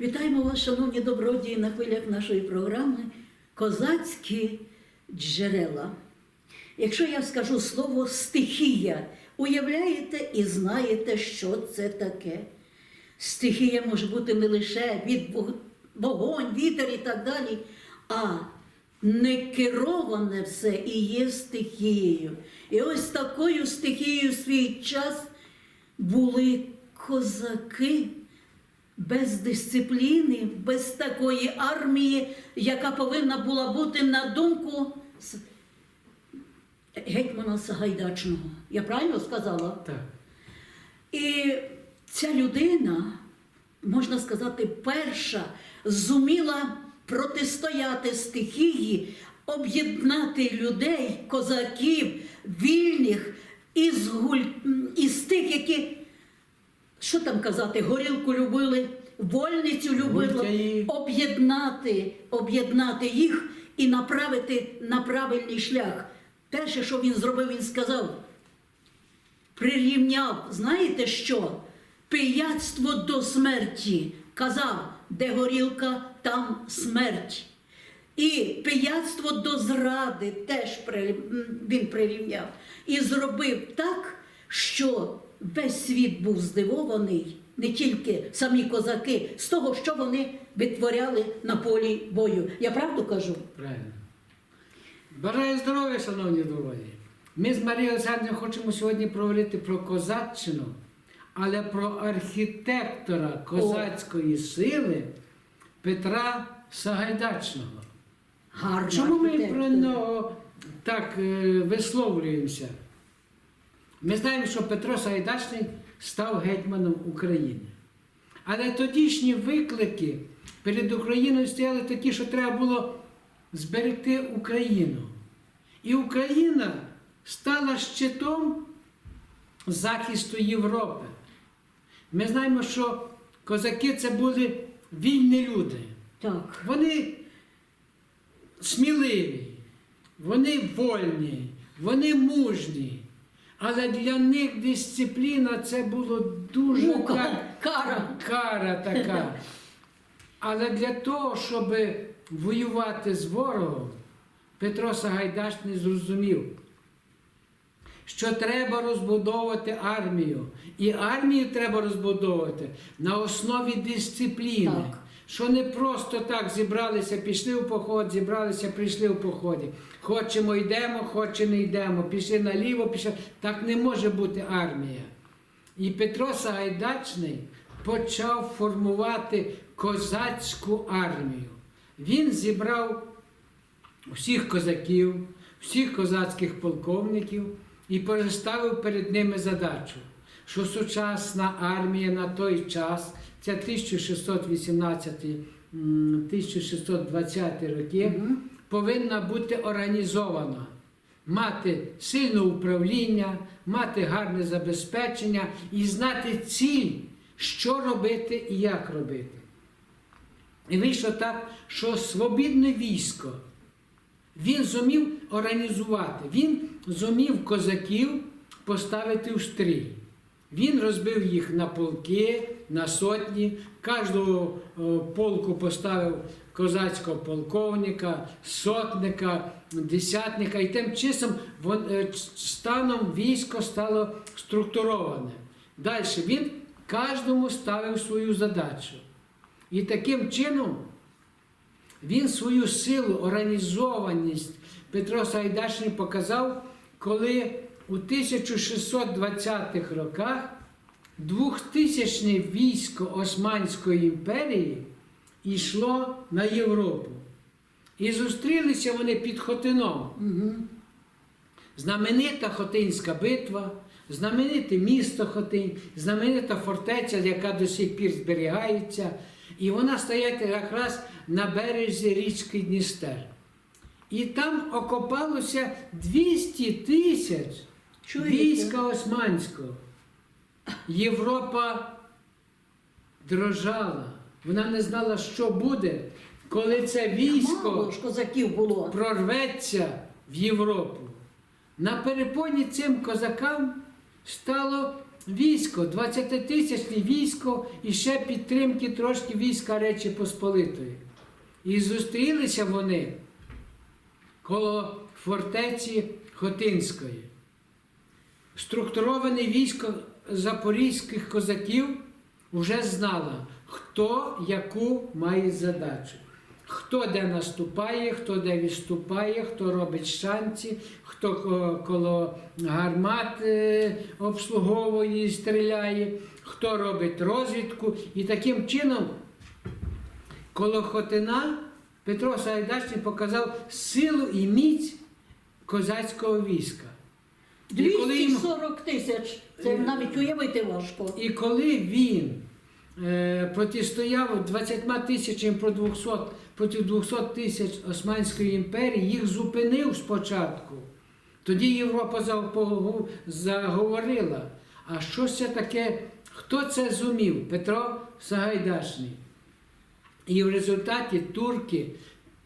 Вітаємо вас, шановні добродії, на хвилях нашої програми Козацькі джерела. Якщо я скажу слово стихія, уявляєте і знаєте, що це таке. Стихія може бути не лише від вогонь, вітер і так далі, а некероване все і є стихією. І ось такою стихією в свій час були козаки без дисципліни, без такої армії, яка повинна була бути на думку гетьмана Сагайдачного. Я правильно сказала? Так. І ця людина, можна сказати, перша зуміла протистояти стихії, об'єднати людей, козаків, вільних із, гуль... із тих, які, що там казати, горілку любили, вольницю любили, об'єднати, об'єднати їх і направити на правильний шлях. Перше, що він зробив, він сказав, прирівняв, знаєте що? Пияцтво до смерті. Казав, де горілка, там смерть. І пияцтво до зради теж він прирівняв. І зробив так, що весь світ був здивований, не тільки самі козаки, з того, що вони витворяли на полі бою. Я правду кажу? Правильно. Бажаю здоров'я, шановні друзі. Ми з Марією Олександрівною хочемо сьогодні поговорити про козаччину, але про архітектора козацької сили Петра Сагайдачного. Гарно. Чому ми про нього так е, висловлюємося? Ми знаємо, що Петро Сагайдачний став гетьманом України. Але тодішні виклики перед Україною стояли такі, що треба було зберегти Україну. І Україна стала щитом захисту Європи. Ми знаємо, що козаки це були вільні люди. Так. Вони сміливі, вони вольні, вони мужні. Але для них дисципліна це було дуже Мука, так, кара. кара така. Але для того, щоб воювати з ворогом, Петро Сагайдачний зрозумів, що треба розбудовувати армію. І армію треба розбудовувати на основі дисципліни. Так. Що не просто так зібралися, пішли в поход, зібралися, прийшли в поході. Хочемо йдемо, хоче не йдемо. Пішли наліво, пішли. Так не може бути армія. І Петро Сагайдачний почав формувати козацьку армію. Він зібрав всіх козаків, всіх козацьких полковників і поставив перед ними задачу, що сучасна армія на той час, це 1618-1620 роки, Мгм. повинна бути організована, мати сильне управління, мати гарне забезпечення і знати ціль, що робити і як робити. І вийшло так, що свобідне військо він зумів організувати, він зумів козаків поставити в стрій. Він розбив їх на полки, на сотні, кожного е, полку поставив козацького полковника, сотника, десятника, і тим часом е, станом військо стало структуроване. Далі він кожному ставив свою задачу. І таким чином він свою силу, організованість Петро Сайдачний показав, коли у 1620-х роках двохтисячне військо Османської імперії йшло на Європу. І зустрілися вони під Хотином. Мгм. Знаменита Хотинська битва, знамените місто Хотинь, знаменита фортеця, яка до сих пір зберігається, і вона стоять якраз на березі річки Дністер. І там окопалося 200 тисяч Чуєте? війська Османського. Європа дрожала. Вона не знала, що буде, коли це військо було. прорветься в Європу. На перепоні цим козакам стало військо, 20-тисячне військо і ще підтримки трошки війська Речі Посполитої. І зустрілися вони коло фортеці Хотинської. Структуроване військо запорізьких козаків вже знало, хто яку має задачу. Хто де наступає, хто де відступає, хто робить шанці, хто коло гармат е, обслуговує і стріляє, хто робить розвідку. І таким чином коло Хотина Петро Сагайдачний показав силу і міць козацького війська. І коли їм- 240 тисяч. Це навіть уявити важко. І коли він е, протистояв 20 тисячам про 200, проти 200 тисяч Османської імперії, їх зупинив спочатку. Тоді Європа заговорила. А що це таке? Хто це зумів? Петро Сагайдачний. І в результаті турки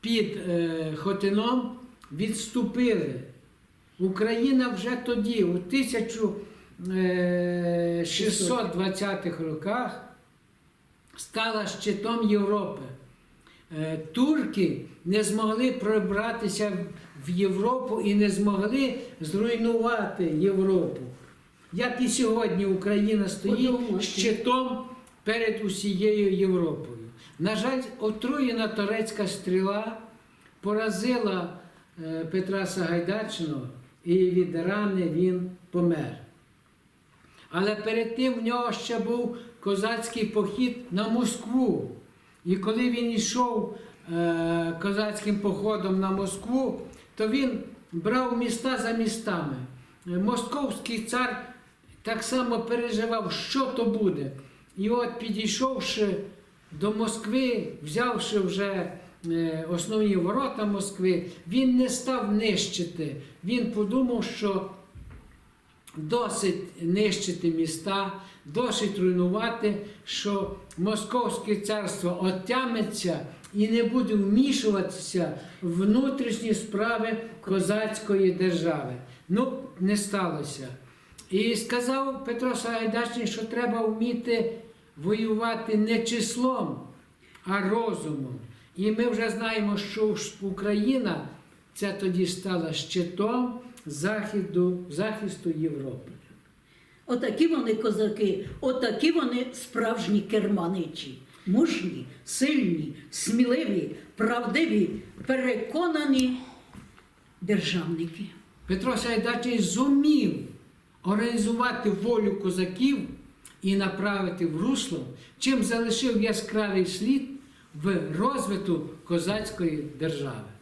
під е, Хотином відступили. Україна вже тоді, у 1620-х роках, стала щитом Європи. Е, Турки не змогли пробратися в Європу і не змогли зруйнувати Європу. Як і сьогодні Україна стоїть щитом перед усією Європою. На жаль, отруєна турецька стріла поразила е, Петра Сагайдачного, і від рани він помер. Але перед тим в нього ще був козацький похід на Москву. І коли він йшов е, козацьким походом на Москву, то він брав міста за містами. Московський цар так само переживав, що то буде. І от підійшовши до Москви, взявши вже основні ворота Москви, він не став нищити. Він подумав, що досить нищити міста, досить руйнувати, що Московське царство отямиться і не буде вмішуватися в внутрішні справи козацької держави. Ну, не сталося. І сказав Петро Сагайдачний, що треба вміти воювати не числом, а розумом. І ми вже знаємо, що Україна це тоді стала щитом західу, захисту Європи. Отакі вони козаки, отакі вони справжні керманичі. Мужні, сильні, сміливі, правдиві, переконані державники. Петро Сайдачний зумів організувати волю козаків і направити в русло, чим залишив яскравий слід в розвиток козацької держави.